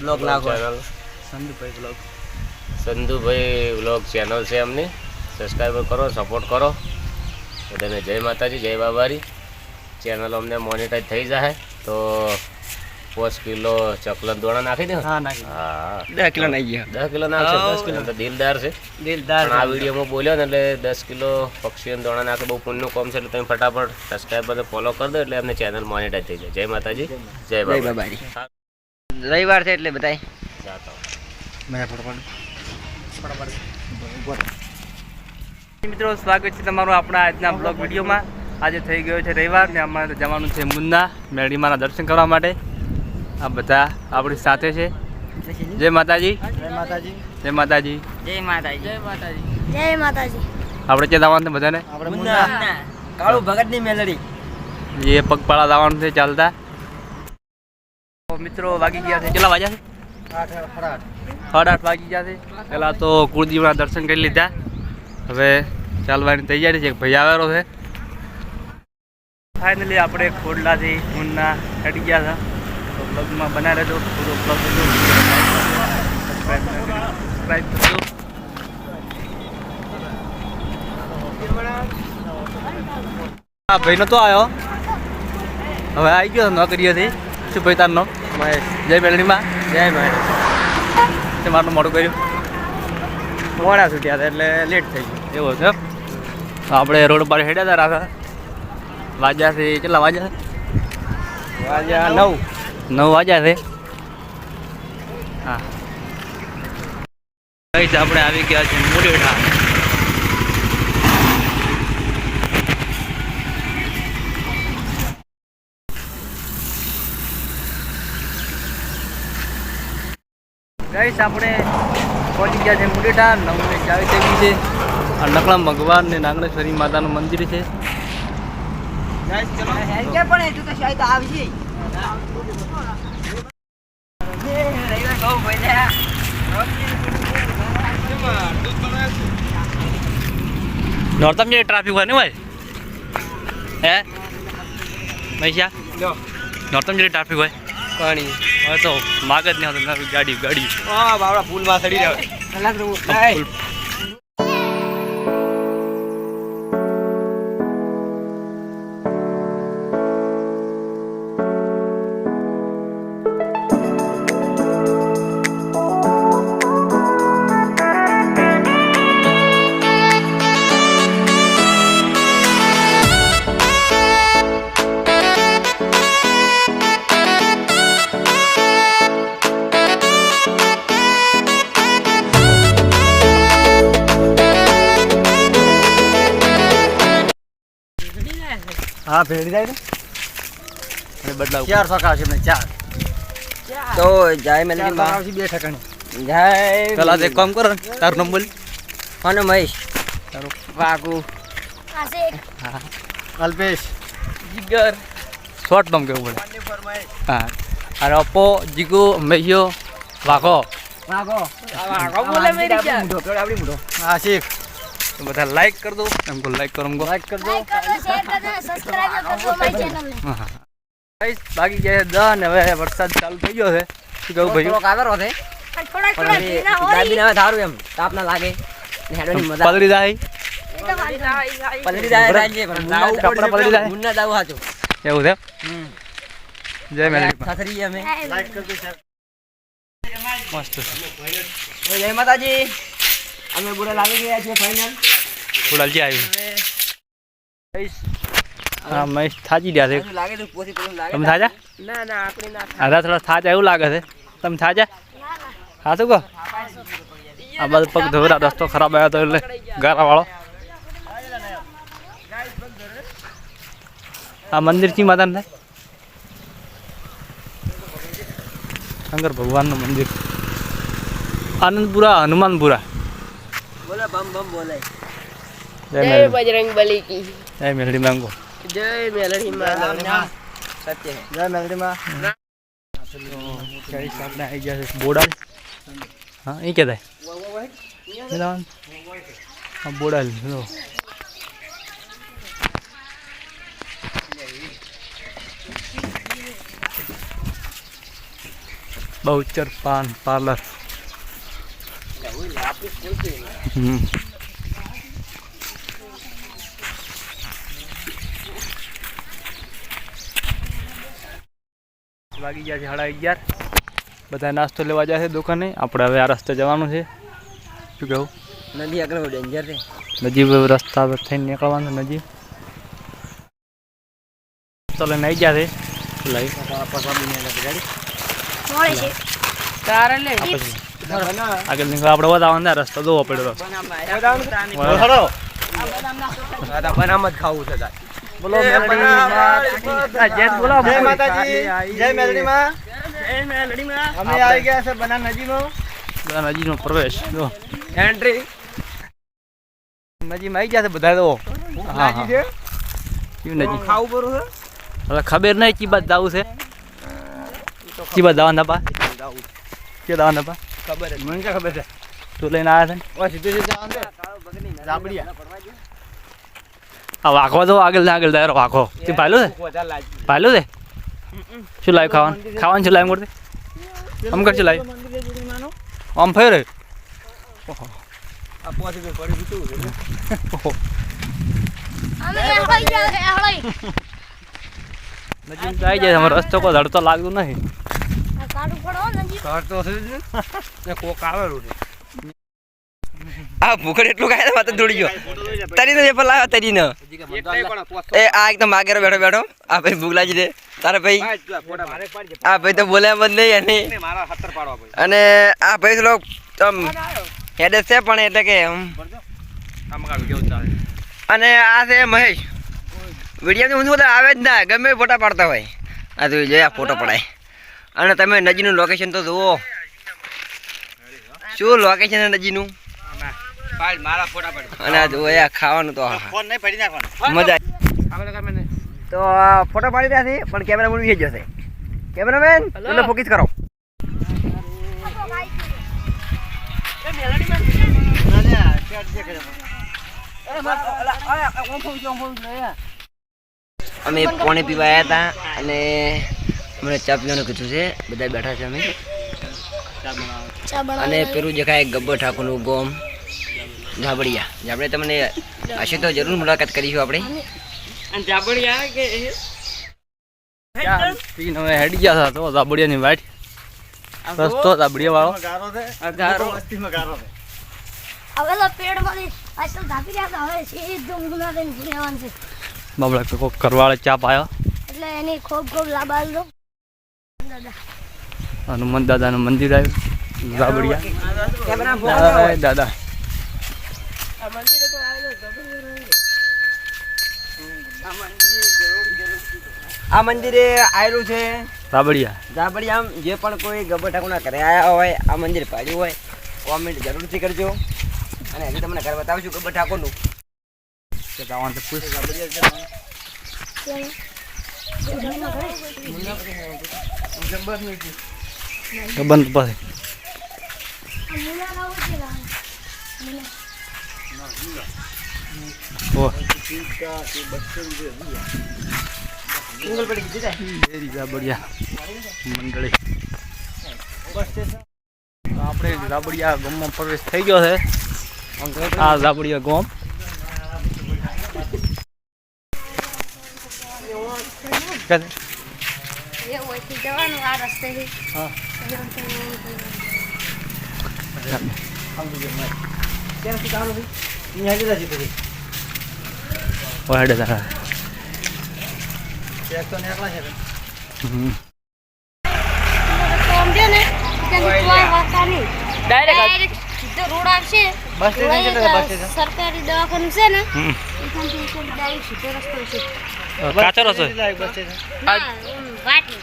Blog નાખો. Channel સંદુભાઈ blog Sandhubhai blog channel છે એમની. સબસ્ક્રાઈબ કરો સપોર્ટ કરો. બધાને જય માતાજી જય બાબારી. ચેનલ અમને મોનિટાઈઝ થઈ જાય તો પાંચ કિલો ચકલન દોણા નાખી દે. હા દસ કિલો નાખી દસ કિલો નાખશે? હા, દસ કિલો. તો દિલદાર છે. દિલદાર આ વિડીયોમાં બોલ્યો ને એટલે દસ કિલો પક્ષીઓને દોણા નાખે બહુ પુણ્યનું કામ છે એટલે તમે ફટાફટ સબસ્ક્રાઈબ ફોલો કરી દો એટલે અમને ચેનલ મોનિટાઈઝ થઈ જાય. જય માતાજી જય બાબા રવિવાર છે એટલે બધાય. મિત્રો સ્વાગત છે તમારું આપણા આજના બ્લોગ વિડીયોમાં. આજે થઈ ગયો છે રવિવાર ને અમારે જવાનું છે મુન્ના મેળીમાના દર્શન કરવા માટે. આ બધા આપણી સાથે છે. જય માતાજી. જય માતાજી. જય માતાજી. જય માતાજી. જય માતાજી. જય માતાજી. આપણે ક્યાં જવાનું છે બધાને? આપણે મુન્ના. કાળુ ભગતની મેલડી. એ પગપાળા જવાનું છે ચાલતા. મિત્રો વાગી ગયા છે. કેટલા વાગ્યા છે? સાડા આઠ વાગી ગયા છે. પહેલાં તો કુળદેવના દર્શન કરી લીધા. હવે ચાલવાની તૈયારી છે. ભાઈ આવેલો છે. ફાઇનલી આપણે ખોડલાથી મુન્ના હટી ગયા હતા. તો બ્લોગમાં બનાવી રહેજો પૂરો બ્લોગ સબસ્ક્રાઈબ કરજો. હા, ભાઈ નતો આવ્યો. હવે આવી ગયો નોકરીએથી. શું ભાઈ તારનો? મહેશ. જય મેલડીમાં. જય મહેશ. મારું મોડું કર્યું. મોડા છૂટ્યા હતા એટલે લેટ થઈ ગયું. એવો છે આપણે રોડ પર હેડ્યા હતા રાખા વાજ્યાથી કેટલા વાજ્યા છે વાગ્યા નવ. નવ વાજ્યા છે. હા. આપણે આવી ગયા છે મુરેઠા ગઈશ આપણે પહોંચી ગયા છે મુડેટા નવને ચાવી દેવી છે. આ નકળા ભગવાન ને નાગણેશ્વરી માતાનું મંદિર છે. નોરતમ જે ટ્રાફિક હોય ને ભાઈ? હે? મહેશા નોર્તમ જે ટ્રાફિક હોય? પાણી. હવે તો માગ જ નહીં આવતો નવી ગાડી ગાડી. હા બાવડા પુલમાં ચડી રહ્યા. ફૂલ. હા ભેડી જાય ને? અને બદલાવ. ચાર સો કાશે મેં ચાર. તો જય મેલડી માં. બે ઠકાણી. જય પેલા તો એક કામ કરો તારું નંબર કોનો મહેશ તારો વાગુ આશિક હા. અલ્પેશ. જીગર. શોર્ટ નામ કેવું પડે? હા. અને અપો જીગુ મૈયો વાઘો. વાકો વાકો બોલે મેરી આપડી આશિક તો બધા લાઈક કરી દો. એમકો લાઈક કરો એમકો લાઈક કરી લાઈક કરજો કરજો કરજો હા ગાઈસ બાકી ગયા દા ને હવે વરસાદ ચાલુ થઈ ગયો છે. શું કહું ભાઈ? આવેલો છે. દાદી ના થારું એમ. તાપ ના લાગે. ને હેડોની મજા. પલરી જાય. પલડી જાય કપડાં જાય. મુન્ના દાવ હાચો. એવું છે જય મેલડી સાસરી અમે. મસ્ત. જય માતાજી. અમે બુરા લાગી ગયા છીએ ફાઇનલ ફૂલાલજી આવ્યું હા મહેશ થાજી ગયા છે. લાગે તો પોથી પેલું લાગે તમે થાજા ના ના આપણે ના આધા થોડા થાજા એવું લાગે છે. તમે થાજા હા શું કહો? આ બધું પગ ધોરા રસ્તો ખરાબ આવ્યો હતો એટલે ગારા વાળો આ મંદિર ચી માતાને થાય? શંકર ભગવાનનું મંદિર. આનંદપુરા હનુમાનપુરા. બોલે બમ બમ બોલે જય મેલડી બજરંગ બલી કી જય મેલડી માંગો જય મેલડી માં સત્ય જય મેલડી માં આપણે આવી ગયા છે બોડાલ હા એ કે થાય હા બોડાલ જો બહુચર પાન પાર્લર વાગી ગયા છે સાડા અગિયાર. બધા નાસ્તો લેવા જશે દુકાને. આપણે હવે આ રસ્તે જવાનું છે. શું કહું? નદી આગળ ડેન્જર છે. નજીબ રસ્તા પર થઈને નીકળવાનું નજીક તો લઈને આવી ગયા છે. લઈ મળે છે. તારે લે. આગળ નીકળો. આપણે વધારવાનો આ રસ્તો જોવો પડ્યો રસ્તો. બનામ જ ખાવું છે બોલો જય બોલો જય માતાજી જય મેલડીમાં અમે આવી ગયા છે બના નજીમાં નજીનો પ્રવેશ જો. એન્ટ્રી નજીમાં આવી ગયા છે બધા તો. હા હા. નજી નજીક? ખાવું પડું હવે ખબર નહીં ચી બાદ જવું છે. ચી બાદ જવાના પા કે જવાના પા ખબર છે મને ખબર છે? તું લઈને આવ્યા છે ઓ સીધું સીધું છે. જાબડિયા આ વાંખો તો આગળ આગળ દાયરો વાંખો તે પાયલું છે? વધારે છે? શું લાઈવ ખાવાનું? ખાવાનું છે લાઈવ કરતે આમ કર શું લાવ્યું આમ ફેર આ પોસી તો પડી ગયું અમે હળાઈ ગયા છે નજીક આવી જાય અમારો રસ્તો કોઈ ધડતો લાગતું નજીક ઘર તો ને કોક આવેલું છે. આ ભૂખડ એટલું ખાય દોડી ગયો. તરી ને પેલા આવ્યો તરી ને એ આ એકદમ આગળ બેઠો બેઠો. આ ભાઈ ભૂખ લાગી દે તારા ભાઈ આ ભાઈ તો બોલ્યા બંધ નહીં અને અને આ ભાઈ થોડો આમ હેડે છે પણ એટલે કે આમ અને આ છે મહેશ. વીડિયો હું શું આવે જ ના ગમે ફોટા પાડતા હોય. આ જોઈ જોયા ફોટો પડાય. અને તમે નજીનું લોકેશન તો જુઓ. શું લોકેશન છે નજીનું? અને આ જુઓ ખાવાનું તો આહા. ફોન નહીં પડી નાખવાનો. મજા તો ફોટો પાડી રહ્યા છે પણ કેમેરા બી જશે. કેમેરામેન એટલે ફોકસ કરો. અમે પાણી પીવા આવ્યા હતા અને અમને ચા પીવાનું કીધું છે. બધા બેઠા છે અમે. અને પેલું જે દેખાય ગબ્બર ઠાકોરનું ગોમ. ઝાબડિયા. ઝાબડિયા આપણે તમને હશે તો જરૂર મુલાકાત કરીશું આપણે. પીને હવે હેડી ગયા હતા તો વાટ. રસ્તો દાબડિયા વાળો ગારો છે. ગારો. વસ્તીમાં ગારો છે. હવે તો પેડમાંથી અસલ ધાપી રહ્યા હતા. હવે સીધું મુના દઈને ભૂલેવાનું છે. બાબડા કોઈ કરવાળે ચા પાયો? એટલે એની ખૂબ ખૂબ લાભ આલજો દાદા હનુમાન દાદાનું મંદિર આવ્યું. રાબડિયા દાદા આ મંદિરે આવેલું છે. રાબડિયા રાબડિયા જે પણ કોઈ ગબર ઠાકોરના ઘરે આવ્યા હોય આ મંદિર પાડ્યું હોય કોમેન્ટ જરૂરથી કરજો. અને હજી તમને ઘર બતાવશું ગબર ઠાકોરનું. દાબડિયા મંડળી. આપણે રાબડિયા ગામમાં પ્રવેશ થઈ ગયો છે. આ રાબડિયા ગામ કાંઈ? એ ઓયથી જવાનું આ રસ્તેથી હા. ઓ હેડે તારા હમ. તો સમજ્યો ને ત્યાંથી કોઈ વાંકા નહીં. Direct સીધો રોડ આવશે. Bus station? સરકારી દવાખાનું છે ને એકદમ direct સીધો રસ્તો છે કાચો રસો બસ સ્ટેશન ના, ઓમ વાટી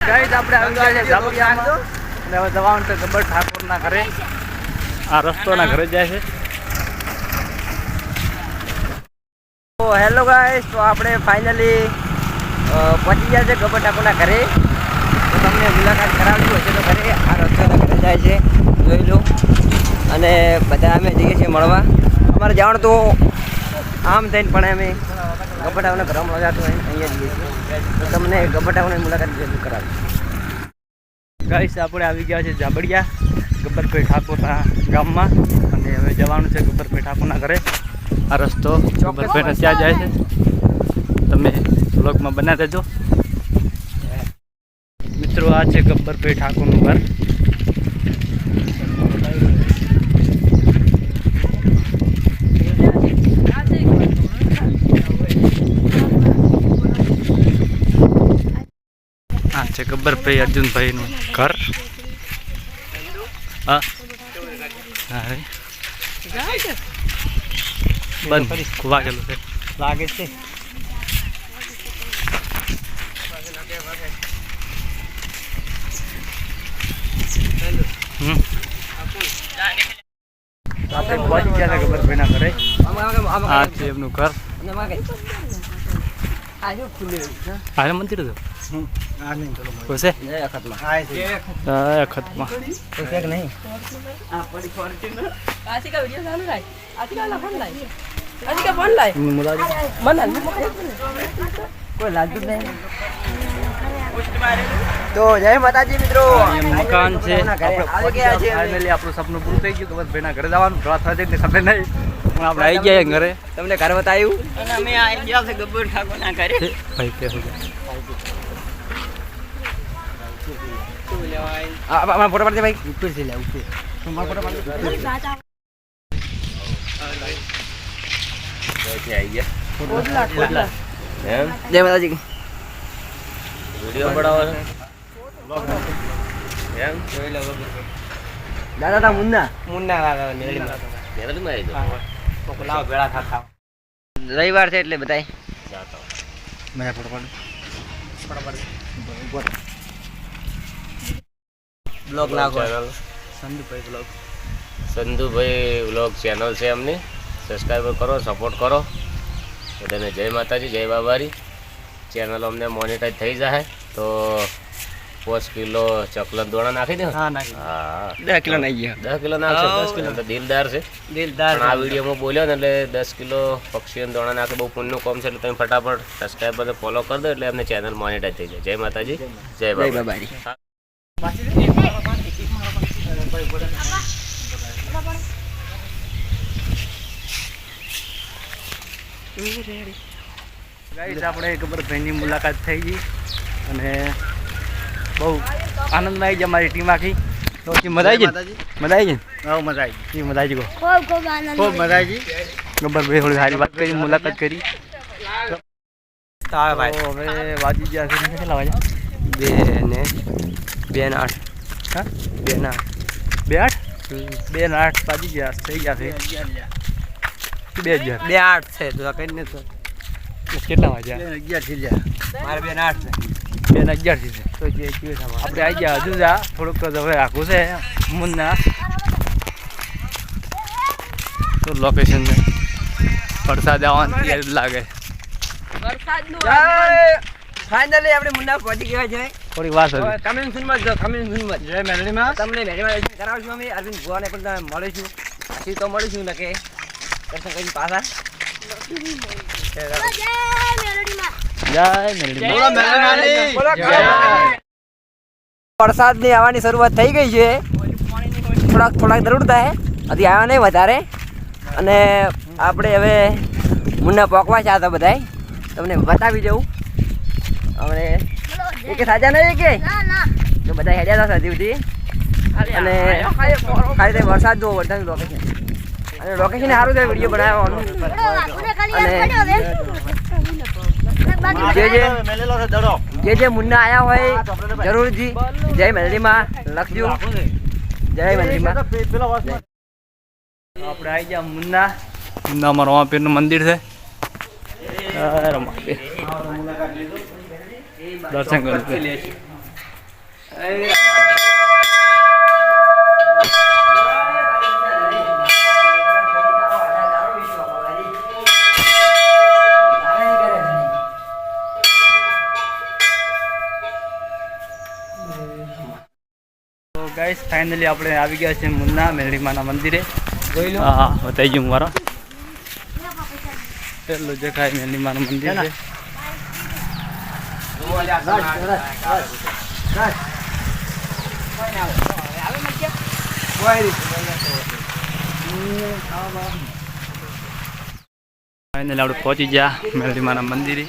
ગાઈસ આપણે આવી ગયા છે ઝાબડિયામાં અને હવે જવાનું છે ગબ્બર ઠાકોરના ઘરે. આ રસ્તોના ઘરે જાય છે. તો હેલો ગાઈસ તો આપણે ફાઇનલી પહોંચી ગયા છે ગબ્બર ઠાકોરના ઘરે. તો તમને મુલાકાત કરાવવી હશે તો ઘરે આ રસ્તાના ઘરે જાય છે. જોઈ લો. અને બધા અમે જઈએ છીએ મળવા. અમારે જવાનું તો આમ થઈને પણ અમે ગબ્બર ગરમ લગાતો હોય અહીંયા જઈએ છીએ. તો તમને ગબ્બર મુલાકાત જરૂર કરાવી. ગાઈસ આપણે આવી ગયા છે જાબડિયા ગબ્બરભાઈ ઠાકોરના ગામમાં. અને હવે જવાનું છે ગબ્બરભાઈ ઠાકોરના ઘરે. આ રસ્તો ગબ્બરભાઈને ત્યાં જાય છે. તમે બ્લોગમાં બના દેજો. મિત્રો, આ છે ગબ્બરભાઈ ઠાકોરનું ઘર. છે ગબ્બરભાઈ અર્જુનભાઈનું. ઘર? હા. હા બંધ. વાગેલું છે. લાગે છે. હમ. આપણે પહોંચી ગયા હતા ગબ્બરભાઈના ઘરે? આ છે એમનું ઘર. આ મંદિર હતું તો જય માતાજી મિત્રો. મકાન છે. આપણું સપનું પૂરું થઈ ગયું ગબ્બરભાઈના ઘરે જવાનું. રાત થાય છે ખબર નહીં. પણ આપણે આવી ગયા ઘરે. તમને ઘર બતાવ્યું? અને અમે આવી ગયા છે ગબ્બર ઠાકોરના ઘરે. ભાઈ કે શું અમારા ફોટો પાડજે ભાઈ ઉપર છે લે ઉપર ત્યાંથી આવી ગયા એમ જય માતાજી વીડિયો બનાવો છો એમ દાદા તા મુન્ના મુન્ના રવિવાર છે એટલે બતાય જાતો મને ફોટો પાડ બ્લોગ નાખો ચેનલ સંદુભાઈ બ્લોગ સંધુભાઈ બ્લોગ ચેનલ છે એમની. સબસ્ક્રાઈબ કરો સપોર્ટ કરો. બધાને જય માતાજી જય બાબારી. ચેનલ અમને મોનિટાઈઝ થઈ જાય તો પાંચ કિલો ચકલન દોણા નાખી દે. હા દસ કિલો નાખી દસ કિલો નાખશે દસ કિલો. તો દિલદાર છે. દિલદાર આ વિડીયોમાં બોલ્યો ને એટલે દસ કિલો પક્ષીઓને દોણા નાખે બહુ પુણ્યનું કામ છે એટલે તમે ફટાફટ સબસ્ક્રાઈબ અને ફોલો કરી દો એટલે અમને ચેનલ મોનિટાઈઝ થઈ જાય. જય માતાજી જય બાબા આપણે ગબ્બરભાઈની મુલાકાત થઈ ગઈ અને બહુ આનંદ આવી ગયા મારી ટીમ આખી. તો પછી મજા આવી ગઈ? મજા આવી ગઈ? હા મજા આવી જી મજા આવી ગઈ. ખૂબ ખૂબ આનંદ ખૂબ મજા આવી ગબ્બરભાઈ થોડી સારી વાત કરી મુલાકાત કરી. તો હવે વાજી ગયા છે. કેટલા વાગ્યા? બે ને બે ને આઠ. હા? બે ને આઠ. બે ને આઠ ગયા થઈ ગયા છે. બે હજાર બે આઠ છે તો કઈ ને તો. કેટલા વાગ્યા? અગિયારથી લ્યા. મારે બે ને આઠ છે. બે ને અગિયારથી છે. તો જે આપણે આવી ગયા હજુ જા થોડુંક હવે રાખવું છે મુન્ના. તો લોકેશન ને વરસાદ આવવાનું તૈયારી લાગે. ફાઇનલી આપણે મુન્ના પહોંચી ગયા છે. થોડી વાત હતી. કમેન્ટ સુનમાં જો કમેન્ટ સુનમાં જય મેળડીમાં તમને મેળીમાં દર્શન કરાવશું અમે. અરવિંદ ભુવાને પણ તમે મળીશું. પછી તો મળીશું ને કે દર્શન કરીને પાછા. મેલડી જય. વરસાદની આવવાની શરૂઆત થઈ ગઈ છે. થોડાક થોડાક જરૂર થાય. હજી આવ્યા નહીં વધારે. અને આપણે હવે મુન્ના પોકવા છે આ તો બધાય. તમને બતાવી જવું હવે એ કે સાજા નહીં કે? ના ના. તો બધા હેડ્યા હતા હજી સુધી અને ખાલી તે વરસાદ જુઓ વરસાદ લોકેશન અને લોકેશન સારું થાય વીડિયો બનાવવાનું. અને- જે જે મેલેલો છે દડો. જે જે મુન્ના આવ્યા હોય જરૂરથી જય મેલડીમાં લખજો. જય મેલડીમાં. આપણે આવી ગયા મુન્ના. અમારા રમાપીરનું મંદિર છે. રમાપીર. દર્શન કરું તો ગાઈસ ફાઇનલી આપણે આવી ગયા છે મુન્ના મેલડીમાના મંદિરે. જોઈ લો. હા બતાવી ગયું મારો. પેલું દેખાય મેલડીમાનું મંદિર છે. ફાઇનલ આપણે પહોંચી ગયા મેલડી માના મંદિરે.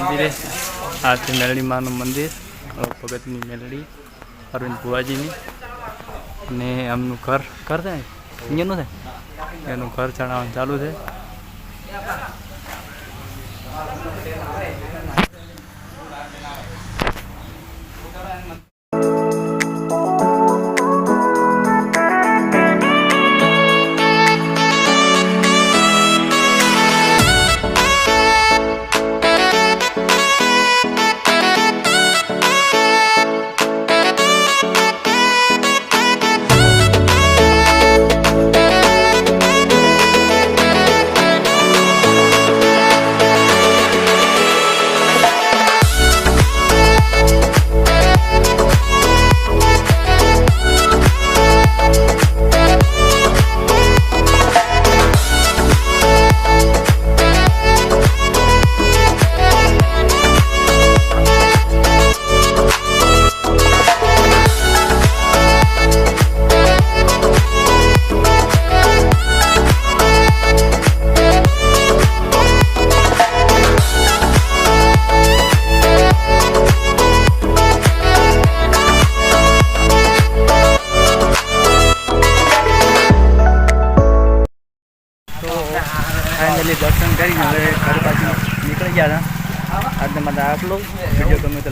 મંદિરે આ મેલડી માનું મંદિર ભગતની મેલડી, અરવિંદ ભુવાજીની. અને એમનું ઘર ઘર થાય અહીંયાનું છે? એનું ઘર ચણાવવાનું ચાલુ છે.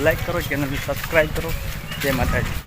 લાઈક કરો ચેનલને સબસ્ક્રાઈબ કરો. જય માતાજી.